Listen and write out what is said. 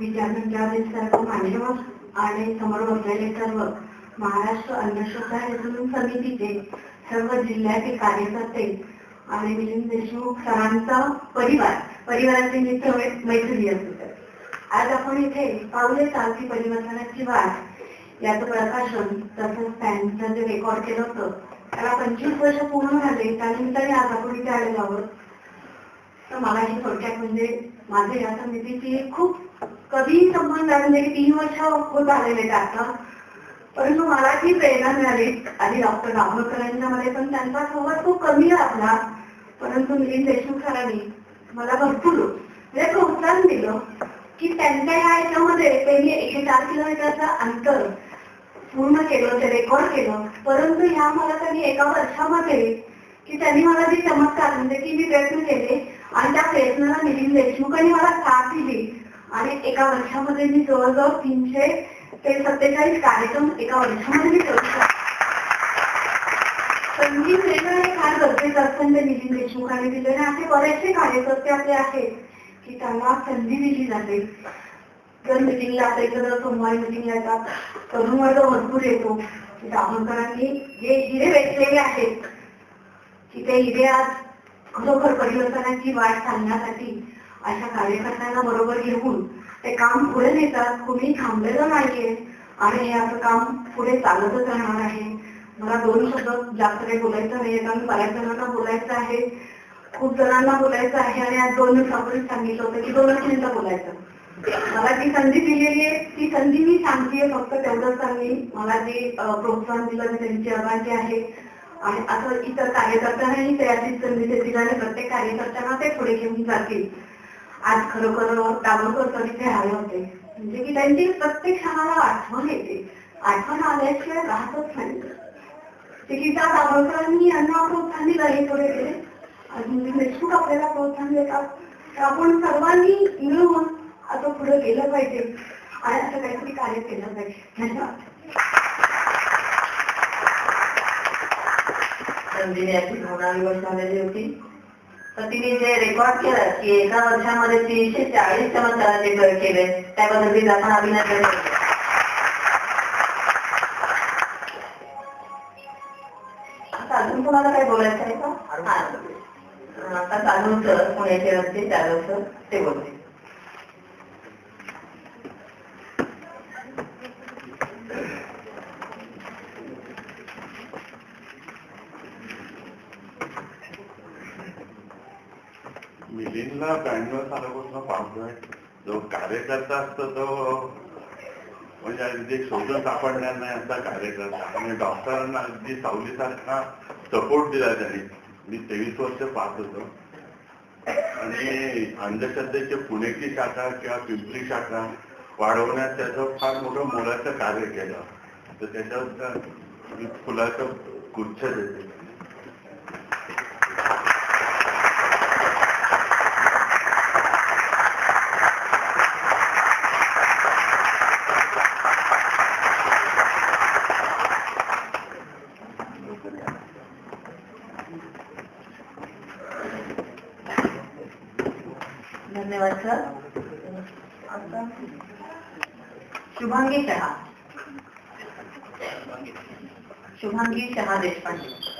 विद्यापीठातील सर्व मान्यवर आणि समोर बसलेले सर्व महाराष्ट्र अंधश्रद्धा निर्मूलन समितीचे सर्व जिल्ह्यातील कार्यकर्ते आणि मिलिंद देशमुख सरांचा परिवार परिवाराचे मित्र मैत्रिणी असतात आज आपण इथे पावले चालती परिवर्तनाची वाट याचं प्रकाशन तसंच त्यांचं जे रेकॉर्ड केलं होतं त्याला पंचवीस वर्ष पूर्ण झाले त्यानिमित्ताने आज आपण इथे आलेलो आहोत. तर मला ही थोडक्यात म्हणजे माझे या समितीची खूप कधी संबंध आहे म्हणजे तीन वर्ष होत आलेले त्याचा आता. परंतु मला ती प्रेरणा मिळाली आधी डॉक्टर दाभोळकरांच्यामध्ये पण त्यांचा संवाद खूप कमी लागला परंतु मिलिंद देशमुख सरांनी मला भरपूर म्हणजे प्रोत्साहन दिलं की त्यांच्या ह्या याच्यामध्ये त्यांनी एकशे चार किलोमीटरचं अंतर पूर्ण केलं ते रेकॉर्ड केलं. परंतु ह्या मला त्यांनी एका वर्षामध्ये की त्यांनी मला जी चमत्कार म्हणजे की मी प्रयत्न केले आणि त्या प्रयत्नाला मिलिंद देशमुखांनी मला साथ दिली. आणि एका वर्षामध्ये मी जवळजवळ तीनशे ते सत्तेचाळीस कार्यक्रम एका वर्षामध्ये मी करू शकतो. संगीत वेगळं हे फार गरजेचं असतं ते मिलिंद देशमुखांनी दिले असे बरेचसे कार्यकर्ते आपले आहेत की त्यांना संधी दिली जाते. जर मिटिंगला आता तर जर सोमवारी मिटिंगला येतात तरुण वर्ग भरपूर येतो. दाभोळकरांनी जे हिरे वेचलेले आहेत. की ते हिरे आज खरोखर परिवर्तनाची वाट सांगण्यासाठी अशा कार्यकर्त्यांना बरोबर घेऊन ते काम पुढे नेतात. कुणी थांबलेलं नाहीये आणि हे असं काम पुढे चालतच राहणार आहे. मला दोन शब्द जास्त काही बोलायचं नाही कारण बऱ्याच जणांना बोलायचं आहे. खूप जणांना बोलायचं आहे आणि आज दोन दिवसापूर्वी सांगितलं होतं की दोनच मिनिटं बोलायचं. मला जी संधी दिलेली आहे ती संधी मी सांगते फक्त तेवढंच सांगली मला जे प्रोत्साहन दिलं मी त्यांची आभारी आहे. आणि असं इतर कार्यकर्त्यांनाही त्याची संधी देतील आणि प्रत्येक कार्यकर्त्यांना ते पुढे घेऊन जातील. आज खरोखर दाभोळकर सर इथे आले होते. म्हणजे की त्यांची प्रत्येक क्षणाला आठवण येते. आठवण आल्याशिवाय राहतच नाही. ते त्या दाभोळकरांनी यांना प्रोत्साहन दिलं हे थोडे अजून देशमुख आपल्याला प्रोत्साहन देतात. तर आपण सर्वांनी मिळून असं पुढे गेलं पाहिजे. आणि असं काहीतरी कार्य केलं पाहिजे. धन्यवाद. संधीने याची होणारी होती. तर तिने जे रेकॉर्ड केलं की एका वर्षामध्ये तीनशे चाळीस चमत्काराचे प्रयोग केले. त्याबद्दल तिला आपण अभिनंदन आता अजून तुम्हाला काय बोलायचं आहे का? आता चालू सर पुण्याचे रस्ते चालू सर ते बोलते. मिलिंदला ब्याण्णव सालापासून पाहतोय जो कार्यकर्ता असतो तो म्हणजे अगदी शोधून सापडणार नाही असा कार्यकर्ता. आणि डॉक्टरांना अगदी सावलीसारखा सपोर्ट दिला त्यांनी. मी तेवीस वर्ष पाहत होतो. आणि अंधश्रद्धेची पुणेची शाखा किंवा पिंपरी शाखा वाढवण्यात त्याचं फार मोठं मोलाचं कार्य केलं. तर त्याच्यावर फुलाचं गुच्छ देते. धन्यवाद सर. आता शुभांगी शहा शुभांगी शहा देशपांडे.